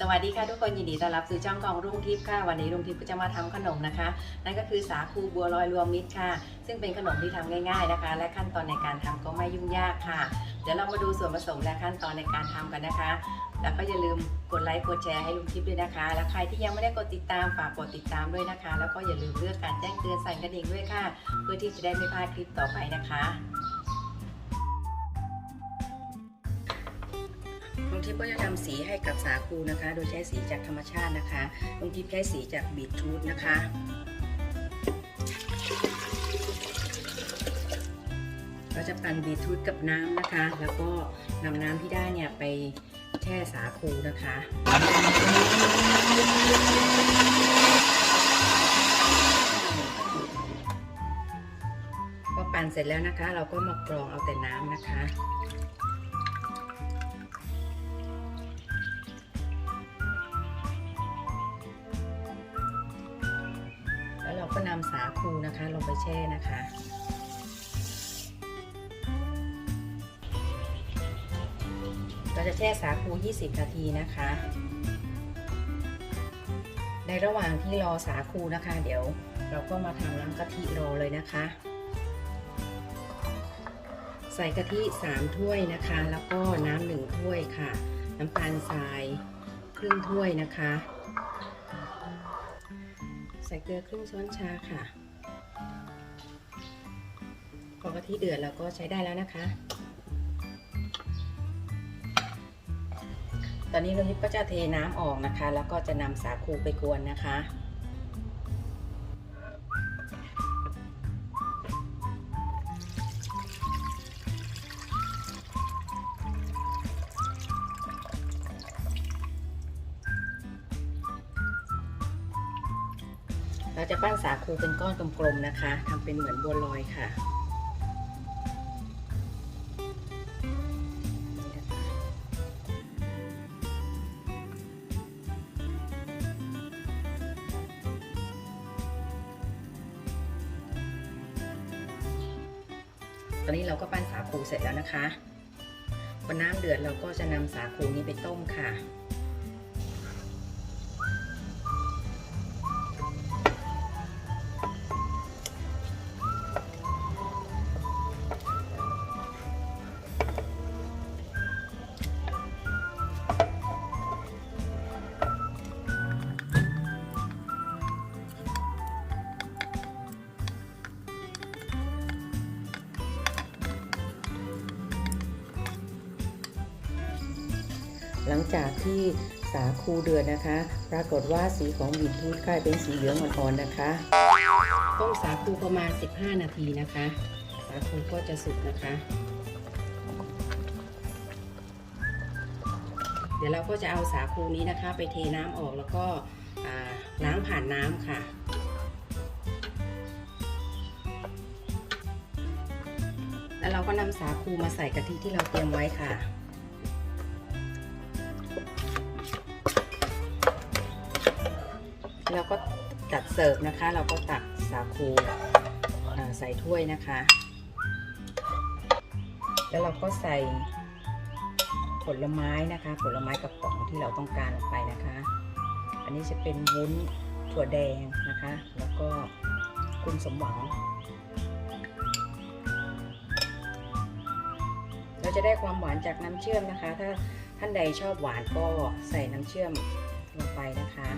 สวัสดีค่ะทุกคนยินดีต้อนรับสู่ช่องของรุ่งทิพย์ค่ะวันนี้รุ่งทิพย์ก็จะมาทำขนมนะคะ นั่นก็คือสาคูบัวลอยรวมมิตรค่ะ ซึ่งเป็นขนมที่ทำง่าย ๆนะคะ และขั้นตอนในการทำก็ไม่ยุ่งยากค่ะ เดี๋ยวเรามาดูส่วนผสมและขั้นตอนในการทำกันนะคะ แล้วก็อย่าลืมกดไลค์กดแชร์ให้ลุงทิพย์ด้วยนะคะ และใครที่ยังไม่ได้กดติดตามฝากกดติดตามด้วยนะคะ แล้วก็อย่าลืมเลือกการแจ้งเตือนสั่นกระดิ่งด้วยค่ะ เพื่อที่จะได้ไม่พลาดคลิปต่อไปนะคะ งทิพย์ก็จะทำสีให้กับสาคูนะคะ โดยใช้สีจากธรรมชาตินะคะลุงทิพย์ใช้สีจากบีทรูทนะคะก็จะปั่นบีทรูทกับน้ำนะคะ แล้วก็นำน้ำที่ได้เนี่ยไปแช่สาคูนะคะก็ปั่นเสร็จแล้วนะคะ เราก็มากรองเอาแต่น้ำนะคะ ก็นำสาคูนะคะ ลงไปแช่นะคะ เราจะแช่สาคู 20 นาทีนะคะ ในระหว่างที่รอสาคูนะคะ เดี๋ยวเราก็มาทำน้ำกะทิรอเลยนะคะ ใส่กะทิ 3 ถ้วยนะคะ แล้วก็น้ำหนึ่งถ้วยค่ะ น้ำตาลทรายครึ่งถ้วยนะคะ ใส่เกลือครึ่งช้อนชาค่ะพอกะทิเดือดเราก็ใช้ได้แล้วนะคะ ตอนนี้เราทิพก็จะเทน้ำออกนะคะ แล้วก็จะนำสาคูไปกวนนะคะ เราจะปั้นสาคูเป็นก้อนกลมๆนะคะทำเป็นเหมือนบัวลอยค่ะนี่นะคะตอนนี้เราก็ปั้นสาคูเสร็จแล้วนะคะพอน้ำเดือดเราก็จะนำสาคูนี้ไปต้มค่ะ หลังจากที่สาคูเดือดนะคะ ปรากฏว่าสีของบีทรูทกลายเป็นสีเหลืองอ่อนๆนะคะ ต้มสาคูประมาณ 15 นาทีนะคะ สาคูก็จะสุกนะคะ เดี๋ยวเราก็จะเอาสาคูนี้นะคะ ไปเทน้ำออกแล้วก็ล้างผ่านน้ำค่ะแล้วเราก็นำสาคูมาใส่กะทิที่เราเตรียมไว้ค่ะ เราก็จัดเสิร์ฟนะคะ เราก็ตักสาคูาใส่ถ้วยนะคะ แล้วเราก็ใส่ผลไม้นะคะ ผลไม้กระป๋องที่เราต้องการลงไปนะคะ อันนี้จะเป็นวุ้นถั่วแดงนะคะ แล้วก็คุณสมหวังเราจะได้ความหวานจากน้ำเชื่อมนะคะ ถ้าท่านใดชอบหวานก็ใส่น้ำเชื่อมลงไปนะคะ